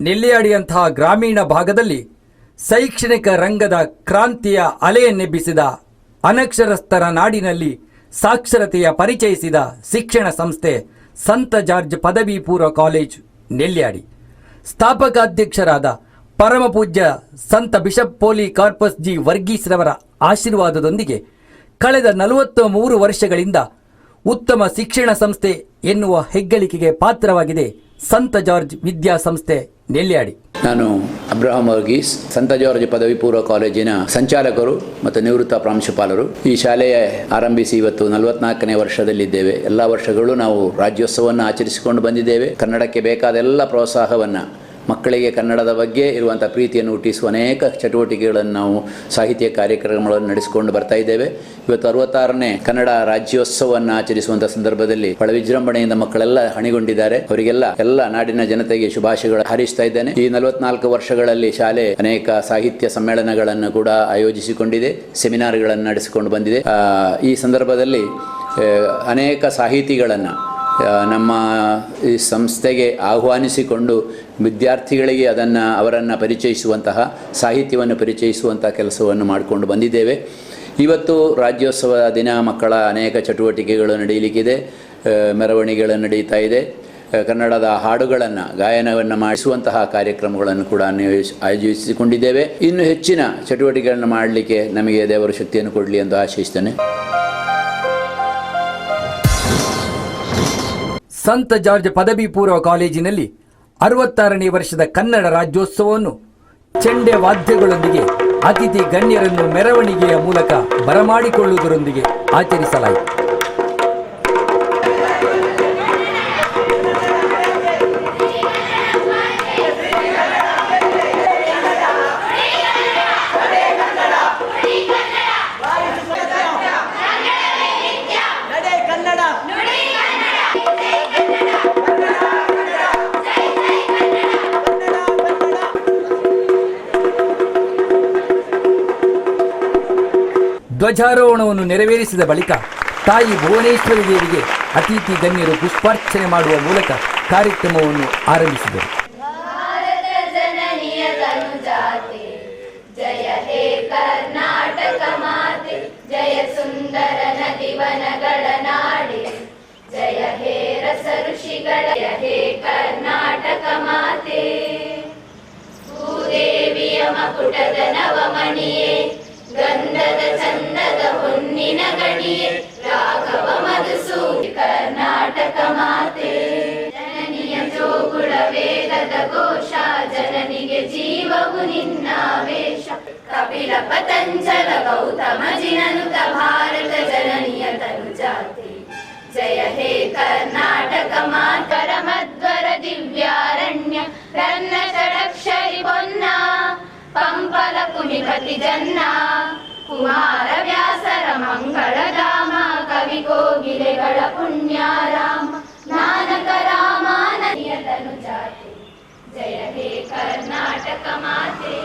ನೆಲ್ಲಿಯಾಡಿಯಂತಹ ಗ್ರಾಮೀಣ ಭಾಗದಲ್ಲಿ ಶೈಕ್ಷಣಿಕ ರಂಗದ ಕ್ರಾಂತಿಯ ಅಲೆಯನ್ನೆಬ್ಬಿಸಿದ ಅನಕ್ಷರಸ್ಥರ ನಾಡಿನಲ್ಲಿ ಸಾಕ್ಷರತೆಯ ಪರಿಚಯಿಸಿದ ಶಿಕ್ಷಣ ಸಂಸ್ಥೆ ಸಂತ ಜಾರ್ಜ್ ಪದವಿ ಪೂರ್ವ ಕಾಲೇಜ್ ನೆಲ್ಯಾಡಿ ಸ್ಥಾಪಕ ಅಧ್ಯಕ್ಷರಾದ ಪರಮಪೂಜ್ಯ ಸಂತ ಬಿಷಪ್ ಪೋಲಿ ಕಾರ್ಪಸ್ ಜಿ ವರ್ಗೀಸ್ ರವರ ಆಶೀರ್ವಾದದೊಂದಿಗೆ ಕಳೆದ ನಲವತ್ತ ಮೂರು ವರ್ಷಗಳಿಂದ ಉತ್ತಮ ಶಿಕ್ಷಣ ಸಂಸ್ಥೆ ಎನ್ನುವ ಹೆಗ್ಗಳಿಕೆಗೆ ಪಾತ್ರವಾಗಿದೆ ಸಂತ ಜಾರ್ಜ್ ವಿದ್ಯಾಸಂಸ್ಥೆ ನೆಲ್ಯಾಡಿ. ನಾನು ಅಬ್ರಹಾಂ ವರ್ಗೀಸ್, ಸಂತ ಜಾರ್ಜ್ ಪದವಿ ಪೂರ್ವ ಕಾಲೇಜಿನ ಸಂಚಾಲಕರು ಮತ್ತು ನಿವೃತ್ತ ಪ್ರಾಂಶುಪಾಲರು. ಈ ಶಾಲೆಯ ಆರಂಭಿಸಿ ಇವತ್ತು ನಲವತ್ನಾಲ್ಕನೇ ವರ್ಷದಲ್ಲಿದ್ದೇವೆ. ಎಲ್ಲ ವರ್ಷಗಳು ನಾವು ರಾಜ್ಯೋತ್ಸವವನ್ನು ಆಚರಿಸಿಕೊಂಡು ಬಂದಿದ್ದೇವೆ. ಕನ್ನಡಕ್ಕೆ ಬೇಕಾದ ಎಲ್ಲ ಪ್ರೋತ್ಸಾಹವನ್ನು ಮಕ್ಕಳಿಗೆ ಕನ್ನಡದ ಬಗ್ಗೆ ಇರುವಂಥ ಪ್ರೀತಿಯನ್ನು ಹುಟ್ಟಿಸುವ ಅನೇಕ ಚಟುವಟಿಕೆಗಳನ್ನು ನಾವು ಸಾಹಿತ್ಯ ಕಾರ್ಯಕ್ರಮಗಳನ್ನು ನಡೆಸಿಕೊಂಡು ಬರ್ತಾ ಇದ್ದೇವೆ. ಇವತ್ತು ಅರವತ್ತಾರನೇ ಕನ್ನಡ ರಾಜ್ಯೋತ್ಸವವನ್ನು ಆಚರಿಸುವಂಥ ಸಂದರ್ಭದಲ್ಲಿ ಬಹಳ ವಿಜೃಂಭಣೆಯಿಂದ ಮಕ್ಕಳೆಲ್ಲ ಹಣಿಗೊಂಡಿದ್ದಾರೆ. ಅವರಿಗೆಲ್ಲ ಎಲ್ಲ ನಾಡಿನ ಜನತೆಗೆ ಶುಭಾಶಯಗಳು ಹಾರೈಸ್ತಾ ಇದ್ದೇನೆ. ಈ ನಲವತ್ನಾಲ್ಕು ವರ್ಷಗಳಲ್ಲಿ ಶಾಲೆ ಅನೇಕ ಸಾಹಿತ್ಯ ಸಮ್ಮೇಳನಗಳನ್ನು ಕೂಡ ಆಯೋಜಿಸಿಕೊಂಡಿದೆ, ಸೆಮಿನಾರ್ಗಳನ್ನು ನಡೆಸಿಕೊಂಡು ಬಂದಿದೆ. ಈ ಸಂದರ್ಭದಲ್ಲಿ ಅನೇಕ ಸಾಹಿತಿಗಳನ್ನು ನಮ್ಮ ಈ ಸಂಸ್ಥೆಗೆ ಆಹ್ವಾನಿಸಿಕೊಂಡು ವಿದ್ಯಾರ್ಥಿಗಳಿಗೆ ಅದನ್ನು, ಅವರನ್ನು ಪರಿಚಯಿಸುವಂತಹ, ಸಾಹಿತ್ಯವನ್ನು ಪರಿಚಯಿಸುವಂತಹ ಕೆಲಸವನ್ನು ಮಾಡಿಕೊಂಡು ಬಂದಿದ್ದೇವೆ. ಇವತ್ತು ರಾಜ್ಯೋತ್ಸವ ದಿನ, ಮಕ್ಕಳ ಅನೇಕ ಚಟುವಟಿಕೆಗಳು ನಡೆಯಲಿಕ್ಕಿದೆ ಮೆರವಣಿಗೆಗಳು ನಡೀತಾ ಇದೆ. ಕನ್ನಡದ ಹಾಡುಗಳನ್ನು, ಗಾಯನವನ್ನು ಮಾಡಿಸುವಂತಹ ಕಾರ್ಯಕ್ರಮಗಳನ್ನು ಕೂಡ ಆಯೋಜಿಸಿ- ಆಯೋಜಿಸಿಕೊಂಡಿದ್ದೇವೆ. ಇನ್ನು ಹೆಚ್ಚಿನ ಚಟುವಟಿಕೆಗಳನ್ನು ಮಾಡಲಿಕ್ಕೆ ನಮಗೆ ದೇವರ ಶಕ್ತಿಯನ್ನು ಕೊಡಲಿ ಎಂದು ಆಶಿಸ್ತೇನೆ. ಸಂತ ಜಾರ್ಜ್ ಪದವಿ ಪೂರ್ವ ಕಾಲೇಜಿನಲ್ಲಿ ಅರವತ್ತಾರನೇ ವರ್ಷದ ಕನ್ನಡ ರಾಜ್ಯೋತ್ಸವವನ್ನು ಚೆಂಡೆ ವಾದ್ಯಗಳೊಂದಿಗೆ ಅತಿಥಿ ಗಣ್ಯರನ್ನು ಮೆರವಣಿಗೆಯ ಮೂಲಕ ಬರಮಾಡಿಕೊಳ್ಳುವುದರೊಂದಿಗೆ ಆಚರಿಸಲಾಯಿತು. ಧ್ವಜಾರೋಹಣವನ್ನು ನೆರವೇರಿಸಿದ ಬಳಿಕ ತಾಯಿ ಭುವನೇಶ್ವರಿ ದೇವಿಗೆ ಅತಿಥಿ ಗಣ್ಯರು ಪುಷ್ಪಾರ್ಚನೆ ಮಾಡುವ ಮೂಲಕ ಕಾರ್ಯಕ್ರಮವನ್ನು ಆರಂಭಿಸಿದರು. ಕರ್ನಾಟಕ ಮಾತೆ. ಭೂದೇವಿಯ ಮಕುಟದ ನವಮಣಿಯೇ ಗಂಧದ ಚಂದದ ಹೊನ್ನಿನ ಗಡಿಯೇ ರಾಘವ ಮಧುಸೂರಿ ಕರ್ನಾಟಕ ಮಾತೆ. ಜನನಿಯ ಜೋಗುಳ ವೇದದ ಘೋಷ, ಜನನಿಗೆ ಜೀವವು ನಿನ್ನಾವೇಶ ಕಪಿಲ ಪತಂಜಲ ಗೌತಮ ಜಿನನುತ ಭಾರತ, ಜನನಿಯ ತನುಜಾತಿ. ಜಯ ಹೇ ಕರ್ನಾಟಕ ಮಾತರ ಮಧ್ವರ ದಿವ್ಯಾರಣ್ಯ, ರನ್ನ ಜನ್ನ ಕುಮಾರ ವ್ಯಾಸರ ಮಂಗಳಧಾಮ ಕವಿ ಕೋಗಿಲೆಗಳ ಪುಣ್ಯಾರಾಮ ನಾನಕ ರಾಮಾನದಿಯ ತನುಜಾತಿ ಜಯ ಹೇ ಕರ್ನಾಟಕ ಮಾತೆ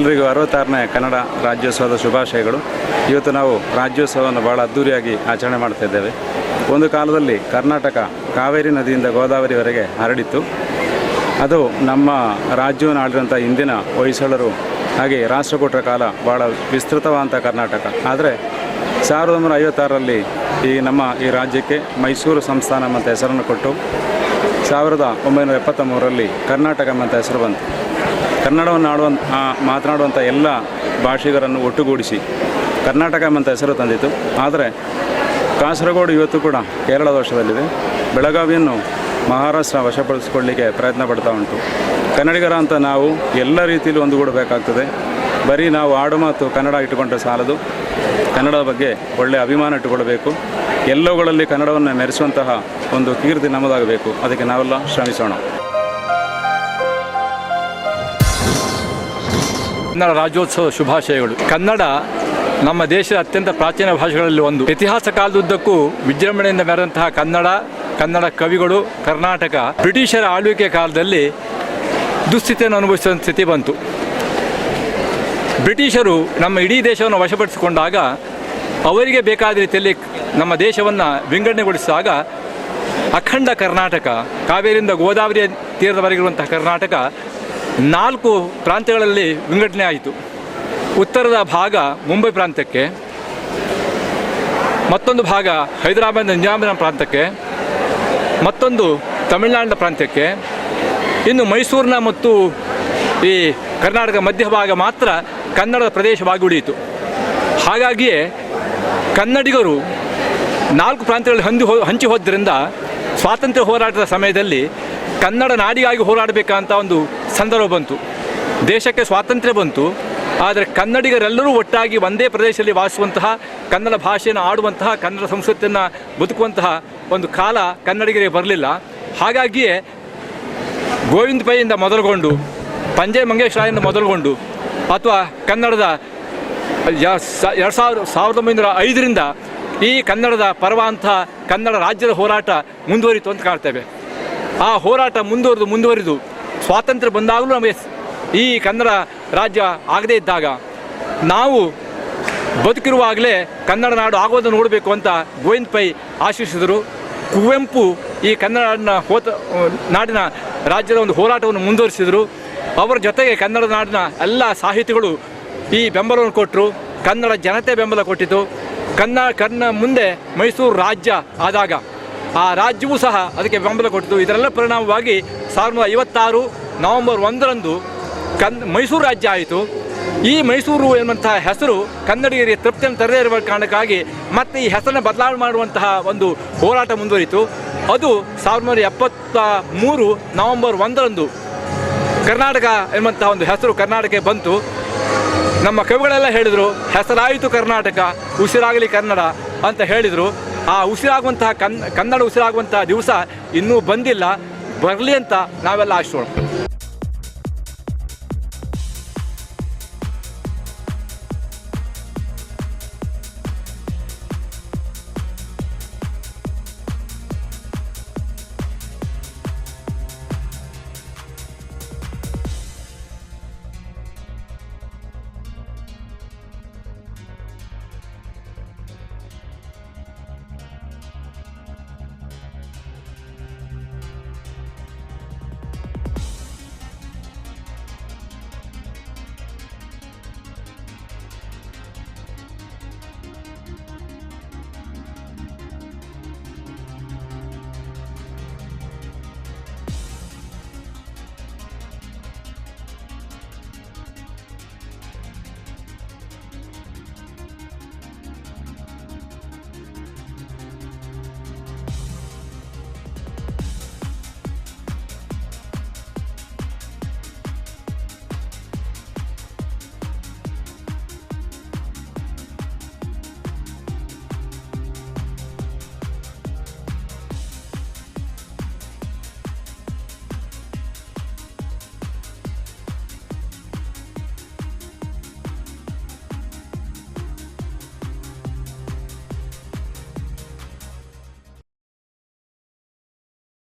ಎಲ್ರಿಗೂ ಅರವತ್ತಾರನೇ ಕನ್ನಡ ರಾಜ್ಯೋತ್ಸವದ ಶುಭಾಶಯಗಳು. ಇವತ್ತು ನಾವು ರಾಜ್ಯೋತ್ಸವವನ್ನು ಭಾಳ ಅದ್ದೂರಿಯಾಗಿ ಆಚರಣೆ ಮಾಡ್ತಾ ಇದ್ದೇವೆ. ಒಂದು ಕಾಲದಲ್ಲಿ ಕರ್ನಾಟಕ ಕಾವೇರಿ ನದಿಯಿಂದ ಗೋದಾವರಿವರೆಗೆ ಹರಡಿತ್ತು. ಅದು ನಮ್ಮ ರಾಜ್ಯವನ್ನು ಆಳಿದಂಥ ಇಂದಿನ ಹೊಯ್ಸಳರು ಹಾಗೆ ರಾಷ್ಟ್ರಕೂಟರ ಕಾಲ ಭಾಳ ವಿಸ್ತೃತವಾದಂಥ ಕರ್ನಾಟಕ. ಆದರೆ ಸಾವಿರದ ಒಂಬೈನೂರ ಐವತ್ತಾರರಲ್ಲಿ ಈ ನಮ್ಮ ಈ ರಾಜ್ಯಕ್ಕೆ ಮೈಸೂರು ಸಂಸ್ಥಾನ ಅಂತ ಹೆಸರನ್ನು ಕೊಟ್ಟು ಸಾವಿರದ ಒಂಬೈನೂರ ಎಪ್ಪತ್ತ ಮೂರರಲ್ಲಿ ಕರ್ನಾಟಕ ಎಂಬಂಥ ಹೆಸರು ಬಂತು. ಕನ್ನಡವನ್ನು ಆಡುವಂಥ ಮಾತನಾಡುವಂಥ ಎಲ್ಲ ಭಾಷಿಗರನ್ನು ಒಟ್ಟುಗೂಡಿಸಿ ಕರ್ನಾಟಕ ಎಂಬಂಥ ಹೆಸರು ತಂದಿತು ಆದರೆ ಕಾಸರಗೋಡು ಇವತ್ತು ಕೂಡ ಕೇರಳ ವಶದಲ್ಲಿದೆ. ಬೆಳಗಾವಿಯನ್ನು ಮಹಾರಾಷ್ಟ್ರ ವಶಪಡಿಸಿಕೊಳ್ಳಲಿಕ್ಕೆ ಪ್ರಯತ್ನ ಪಡ್ತಾ ಉಂಟು. ಕನ್ನಡಿಗರ ಅಂತ ನಾವು ಎಲ್ಲ ರೀತಿಯಲ್ಲಿ ಒಂದುಗೂಡಬೇಕಾಗ್ತದೆ. ಬರೀ ನಾವು ಆಡು ಮಾತು ಕನ್ನಡ ಇಟ್ಟುಕೊಂಡ್ರೆ ಸಾಲದು. ಕನ್ನಡದ ಬಗ್ಗೆ ಒಳ್ಳೆಯ ಅಭಿಮಾನ ಇಟ್ಟುಕೊಳ್ಬೇಕು ಎಲ್ಲವುಗಳಲ್ಲಿ ಕನ್ನಡವನ್ನು ಮೆರೆಸುವಂತಹ ಒಂದು ಕೀರ್ತಿ ನಮ್ಮದಾಗಬೇಕು. ಅದಕ್ಕೆ ನಾವೆಲ್ಲ ಶ್ರಮಿಸೋಣ. ಕನ್ನಡ ರಾಜ್ಯೋತ್ಸವ ಶುಭಾಶಯಗಳು. ಕನ್ನಡ ನಮ್ಮ ದೇಶದ ಅತ್ಯಂತ ಪ್ರಾಚೀನ ಭಾಷೆಗಳಲ್ಲಿ ಒಂದು. ಇತಿಹಾಸ ಕಾಲದುದ್ದಕ್ಕೂ ವಿಜೃಂಭಣೆಯಿಂದ ಮೆರೆದಂತಹ ಕನ್ನಡ ಕನ್ನಡ ಕವಿಗಳು, ಕರ್ನಾಟಕ, ಬ್ರಿಟಿಷರ ಆಳ್ವಿಕೆ ಕಾಲದಲ್ಲಿ ದುಸ್ಥಿತಿಯನ್ನು ಅನುಭವಿಸುವ ಸ್ಥಿತಿ ಬಂತು. ಬ್ರಿಟಿಷರು ನಮ್ಮ ಇಡೀ ದೇಶವನ್ನು ವಶಪಡಿಸಿಕೊಂಡಾಗ ಅವರಿಗೆ ಬೇಕಾದ ರೀತಿಯಲ್ಲಿ ನಮ್ಮ ದೇಶವನ್ನು ವಿಂಗಡಣೆಗೊಳಿಸಿದಾಗ ಅಖಂಡ ಕರ್ನಾಟಕ, ಕಾವೇರಿಯಿಂದ ಗೋದಾವರಿಯ ತೀರದವರೆಗಿರುವಂತಹ ಕರ್ನಾಟಕ ನಾಲ್ಕು ಪ್ರಾಂತ್ಯಗಳಲ್ಲಿ ವಿಂಗಡಣೆ ಆಯಿತು. ಉತ್ತರದ ಭಾಗ ಮುಂಬೈ ಪ್ರಾಂತ್ಯಕ್ಕೆ, ಮತ್ತೊಂದು ಭಾಗ ಹೈದರಾಬಾದ್ ನಿಜಾಮಿನ ಪ್ರಾಂತ್ಯಕ್ಕೆ, ಮತ್ತೊಂದು ತಮಿಳುನಾಡಿನ ಪ್ರಾಂತ್ಯಕ್ಕೆ, ಇನ್ನು ಮೈಸೂರಿನ ಮತ್ತು ಈ ಕರ್ನಾಟಕ ಮಧ್ಯಭಾಗ ಮಾತ್ರ ಕನ್ನಡದ ಪ್ರದೇಶವಾಗಿ ಉಳಿಯಿತು. ಹಾಗಾಗಿಯೇ ಕನ್ನಡಿಗರು ನಾಲ್ಕು ಪ್ರಾಂತ್ಯಗಳಲ್ಲಿ ಹೊಂದಿ ಹೋ, ಹಂಚಿ ಹೋದ್ರಿಂದ ಸ್ವಾತಂತ್ರ್ಯ ಹೋರಾಟದ ಸಮಯದಲ್ಲಿ ಕನ್ನಡ ನಾಡಿಗಾಗಿ ಹೋರಾಡಬೇಕಂತ ಒಂದು ಸಂದರ್ಭ ಬಂತು. ದೇಶಕ್ಕೆ ಸ್ವಾತಂತ್ರ್ಯ ಬಂತು. ಆದರೆ ಕನ್ನಡಿಗರೆಲ್ಲರೂ ಒಟ್ಟಾಗಿ ಒಂದೇ ಪ್ರದೇಶದಲ್ಲಿ ವಾಸಿಸುವಂತಹ, ಕನ್ನಡ ಭಾಷೆಯನ್ನು ಆಡುವಂತಹ, ಕನ್ನಡ ಸಂಸ್ಕೃತಿಯನ್ನು ಬದುಕುವಂತಹ ಒಂದು ಕಾಲ ಕನ್ನಡಿಗರಿಗೆ ಬರಲಿಲ್ಲ. ಹಾಗಾಗಿಯೇ ಗೋವಿಂದ ಪೈಯಿಂದ ಮೊದಲುಗೊಂಡು, ಪಂಜೆ ಮಂಗೇಶ್ವರಾಯಿಂದ ಮೊದಲುಗೊಂಡು, ಅಥವಾ ಕನ್ನಡದ ಎರಡು ಸಾವಿರ, ಸಾವಿರದ ಒಂಬೈನೂರ ಐದರಿಂದ ಈ ಕನ್ನಡದ ಪರವಾಂತ ಕನ್ನಡ ರಾಜ್ಯದ ಹೋರಾಟ ಮುಂದುವರಿತು ಅಂತ ಕಾಣ್ತೇವೆ ಆ ಹೋರಾಟ ಮುಂದುವರೆದು ಮುಂದುವರಿದು ಸ್ವಾತಂತ್ರ್ಯ ಬಂದಾಗಲೂ ನಮಗೆ ಈ ಕನ್ನಡ ರಾಜ್ಯ ಆಗದೇ ಇದ್ದಾಗ ನಾವು ಬದುಕಿರುವಾಗಲೇ ಕನ್ನಡ ನಾಡು ಆಗೋದನ್ನು ನೋಡಬೇಕು ಅಂತ ಗೋವಿಂದ ಪೈ ಆಶಿಸಿದರು ಕುವೆಂಪು ಈ ಕನ್ನಡ ಹೋತ, ನಾಡಿನ ರಾಜ್ಯದ ಒಂದು ಹೋರಾಟವನ್ನು ಮುಂದುವರಿಸಿದರು. ಅವರ ಜೊತೆಗೆ ಕನ್ನಡ ನಾಡಿನ ಎಲ್ಲ ಸಾಹಿತಿಗಳು ಈ ಬೆಂಬಲವನ್ನು ಕೊಟ್ಟರು. ಕನ್ನಡ ಜನತೆ ಬೆಂಬಲ ಕೊಟ್ಟಿತು. ಕನ್ನ ಕನ್ನ ಮುಂದೆ ಮೈಸೂರು ರಾಜ್ಯ ಆದಾಗ ಆ ರಾಜ್ಯವೂ ಸಹ ಅದಕ್ಕೆ ಬೆಂಬಲ ಕೊಟ್ಟಿತು. ಇದರೆಲ್ಲ ಪರಿಣಾಮವಾಗಿ ಸಾವಿರದ ಐವತ್ತಾರು ನವೆಂಬರ್ ಒಂದರಂದು ಕನ್, ಮೈಸೂರು ರಾಜ್ಯ ಆಯಿತು. ಈ ಮೈಸೂರು ಎನ್ನುವಂತಹ ಹೆಸರು ಕನ್ನಡಿಗರಿಗೆ ತೃಪ್ತಿಯನ್ನು ತರದೇ ಇರುವ ಕಾರಣಕ್ಕಾಗಿ ಮತ್ತೆ ಈ ಹೆಸರನ್ನು ಬದಲಾವಣೆ ಮಾಡುವಂತಹ ಒಂದು ಹೋರಾಟ ಮುಂದುವರಿತು ಅದು ಸಾವಿರದ ಒಂಬೈನೂರ ಎಪ್ಪತ್ತ ಮೂರು ನವೆಂಬರ್ ಒಂದರಂದು ಕರ್ನಾಟಕ ಎನ್ನುವಂತಹ ಒಂದು ಹೆಸರು ಕರ್ನಾಟಕಕ್ಕೆ ಬಂತು. ನಮ್ಮ ಕವಿಗಳೆಲ್ಲ ಹೇಳಿದರು, ಹೆಸರಾಯಿತು ಕರ್ನಾಟಕ, ಉಸಿರಾಗಲಿ ಕನ್ನಡ ಅಂತ ಹೇಳಿದರು. ಆ ಉಸಿರಾಗುವಂತಹ ಕನ್ ಕನ್ನಡ ಉಸಿರಾಗುವಂತಹ ದಿವಸ ಇನ್ನೂ ಬಂದಿಲ್ಲ. ಬರಲಿ ಅಂತ ನಾವೆಲ್ಲ ಆಶಿಸೋಣ.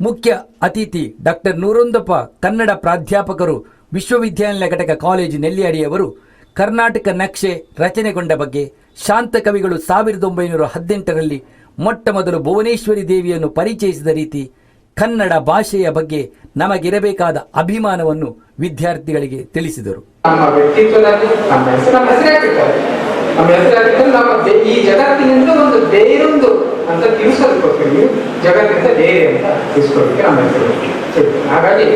ಮುಖ್ಯ ಅತಿಥಿ ಡಾಕ್ಟರ್ ನೂರೊಂದಪ್ಪ, ಕನ್ನಡ ಪ್ರಾಧ್ಯಾಪಕರು ವಿಶ್ವವಿದ್ಯಾನಿಲಯ ಘಟಕ ಕಾಲೇಜು ನೆಲ್ಲಿಯಡಿಯವರು, ಕರ್ನಾಟಕ ನಕ್ಷೆ ರಚನೆಗೊಂಡ ಬಗ್ಗೆ ಶಾಂತ ಕವಿಗಳು ಸಾವಿರದ ಒಂಬೈನೂರ ಹದಿನೆಂಟರಲ್ಲಿ ಮೊಟ್ಟ ಮೊದಲು ಭುವನೇಶ್ವರಿ ದೇವಿಯನ್ನು ಪರಿಚಯಿಸಿದ ರೀತಿ ಕನ್ನಡ ಭಾಷೆಯ ಬಗ್ಗೆ ನಮಗಿರಬೇಕಾದ ಅಭಿಮಾನವನ್ನು ವಿದ್ಯಾರ್ಥಿಗಳಿಗೆ ತಿಳಿಸಿದರು. ನಮ್ಮ ಅಂತ ತಿಳಿಸೋದಕ್ಕೋಸ್ಕರ ನೀವು ಜಗತ್ತಿಂದ ಬೇರೆ ಅಂತ ತಿಳಿಸ್ಕೊಳ್ಳಿಕ್ಕೆ ನಮ್ಮ ಹೆಸರು. ಹಾಗಾಗಿ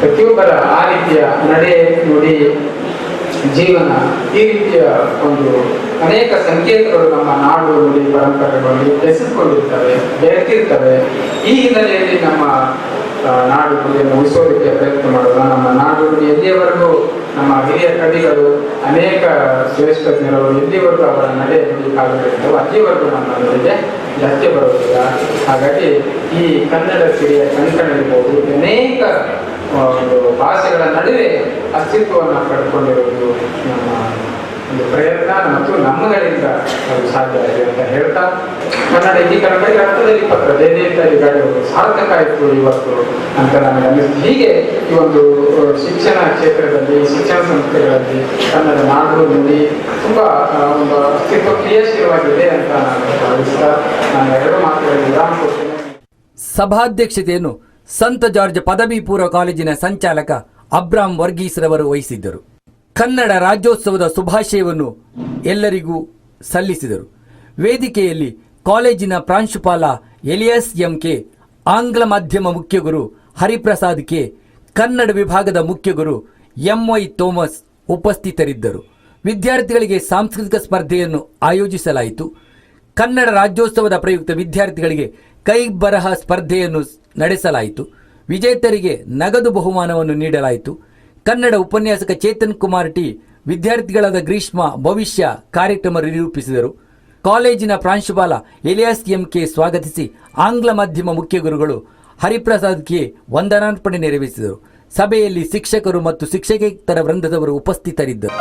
ಪ್ರತಿಯೊಬ್ಬರ ಆ ರೀತಿಯ ನಡೆ, ನುಡಿ, ಜೀವನ ಈ ರೀತಿಯ ಒಂದು ಅನೇಕ ಸಂಕೇತಗಳು ನಮ್ಮ ನಾಡು, ನುಡಿ ಪರಂಪರೆಗಳಲ್ಲಿ ಬೆಸೆದುಕೊಂಡಿರ್ತವೆ ಬೆರೆತಿರ್ತವೆ. ಈ ಹಿನ್ನೆಲೆಯಲ್ಲಿ ನಮ್ಮ ನಾಡು ಉಳಿಸೋದಕ್ಕೆ ಪ್ರಯತ್ನ ಮಾಡೋಣ. ನಮ್ಮ ನಾಡು ಎಲ್ಲಿಯವರೆಗೂ ನಮ್ಮ ಹಿರಿಯ ಕವಿಗಳು, ಅನೇಕ ಶ್ರೇಷ್ಠಜ್ಞರು ಎಲ್ಲಿವರೆಗೂ ಅವರ ನಡೆ ನುಡಿ ಕಾಲಗಳಿರ್ತವೋ ಅಲ್ಲಿವರೆಗೂ ನಮ್ಮ ನುಡಿಗೆ ಜಾಸ್ತಿ ಬರುವುದಿಲ್ಲ. ಹಾಗಾಗಿ ಈ ಕನ್ನಡ ಸಿರಿಯ ಕಂಕಣ ಇರ್ಬೋದು ಅನೇಕ ಒಂದು ಭಾಷೆಗಳ ನಡುವೆ ಅಸ್ತಿತ್ವವನ್ನು ಪಡ್ಕೊಂಡಿರುವುದು ನಮ್ಮ ಒಂದು ಪ್ರಯತ್ನ ಮತ್ತು ನಮ್ಮಗಳಿಂದ ಅದು ಸಾಧ್ಯ ಆಗಿದೆ ಅಂತ ಹೇಳ್ತಾ ಕನ್ನಡ ಏಕೀಕರಣಕ್ಕೆ ರಕ್ತದಲ್ಲಿ ಪತ್ರ ಜಯದೇವಿಗಳು ಸಾರ್ಥಕ ಆಯಿತು ಇವತ್ತು ಅಂತ ನನಗೆ ಅನ್ನಿಸ್ತು ಹೀಗೆ ಈ ಒಂದು ಶಿಕ್ಷಣ ಕ್ಷೇತ್ರದಲ್ಲಿ ಶಿಕ್ಷಣ ಸಂಸ್ಥೆಗಳಲ್ಲಿ ಕನ್ನಡ ನಾಡು ತುಂಬ ಆ, ಒಂದು ಅಸ್ತಿತ್ವ ಕ್ರಿಯಾಶೀಲವಾಗಿದೆ ಅಂತ ನಾನು ಭಾವಿಸ್ತಾ ನಾನು ಎರಡು ಮಾತುಗಳಲ್ಲಿ ವಿರಾಮ ಕೊಡ್ತೇನೆ. ಸಭಾಧ್ಯಕ್ಷತೆಯನ್ನು ಸಂತ ಜಾರ್ಜ್ ಪದವಿ ಪೂರ್ವ ಕಾಲೇಜಿನ ಸಂಚಾಲಕ ಅಬ್ರಾಮ್ ವರ್ಗೀಸ್ರವರು ವಹಿಸಿದ್ದರು. ಕನ್ನಡ ರಾಜ್ಯೋತ್ಸವದ ಶುಭಾಶಯವನ್ನು ಎಲ್ಲರಿಗೂ ಸಲ್ಲಿಸಿದರು. ವೇದಿಕೆಯಲ್ಲಿ ಕಾಲೇಜಿನ ಪ್ರಾಂಶುಪಾಲ ಎಲಿಯಾಸ್ ಎಂಕೆ, ಆಂಗ್ಲ ಮಾಧ್ಯಮ ಮುಖ್ಯಗುರು ಹರಿಪ್ರಸಾದ್ ಕೆ, ಕನ್ನಡ ವಿಭಾಗದ ಮುಖ್ಯಗುರು ಎಂವೈ ಥೋಮಸ್ ಉಪಸ್ಥಿತರಿದ್ದರು. ವಿದ್ಯಾರ್ಥಿಗಳಿಗೆ ಸಾಂಸ್ಕೃತಿಕ ಸ್ಪರ್ಧೆಯನ್ನು ಆಯೋಜಿಸಲಾಯಿತು. ಕನ್ನಡ ರಾಜ್ಯೋತ್ಸವದ ಪ್ರಯುಕ್ತ ವಿದ್ಯಾರ್ಥಿಗಳಿಗೆ ಕೈ ಬರಹ ಸ್ಪರ್ಧೆಯನ್ನು ನಡೆಸಲಾಯಿತು. ವಿಜೇತರಿಗೆ ನಗದು ಬಹುಮಾನವನ್ನು ನೀಡಲಾಯಿತು. ಕನ್ನಡ ಉಪನ್ಯಾಸಕ ಚೇತನ್ ಕುಮಾರ್ ಟಿ, ವಿದ್ಯಾರ್ಥಿಗಳಾದ ಗ್ರೀಷ್ಮ ಭವಿಷ್ಯ ಕಾರ್ಯಕ್ರಮ ನಿರೂಪಿಸಿದರು. ಕಾಲೇಜಿನ ಪ್ರಾಂಶುಪಾಲ ಎಲಿಯಾಸ್ ಎಂಕೆ ಸ್ವಾಗತಿಸಿ ಆಂಗ್ಲ ಮಾಧ್ಯಮ ಮುಖ್ಯ ಗುರುಗಳು ಹರಿಪ್ರಸಾದ್ ಕೆ ವಂದನಾರ್ಪಣೆ ನೆರವೇರಿಸಿದರು. ಸಭೆಯಲ್ಲಿ ಶಿಕ್ಷಕರು ಮತ್ತು ಶಿಕ್ಷಕೇತರ ವೃಂದದವರು ಉಪಸ್ಥಿತರಿದ್ದರು.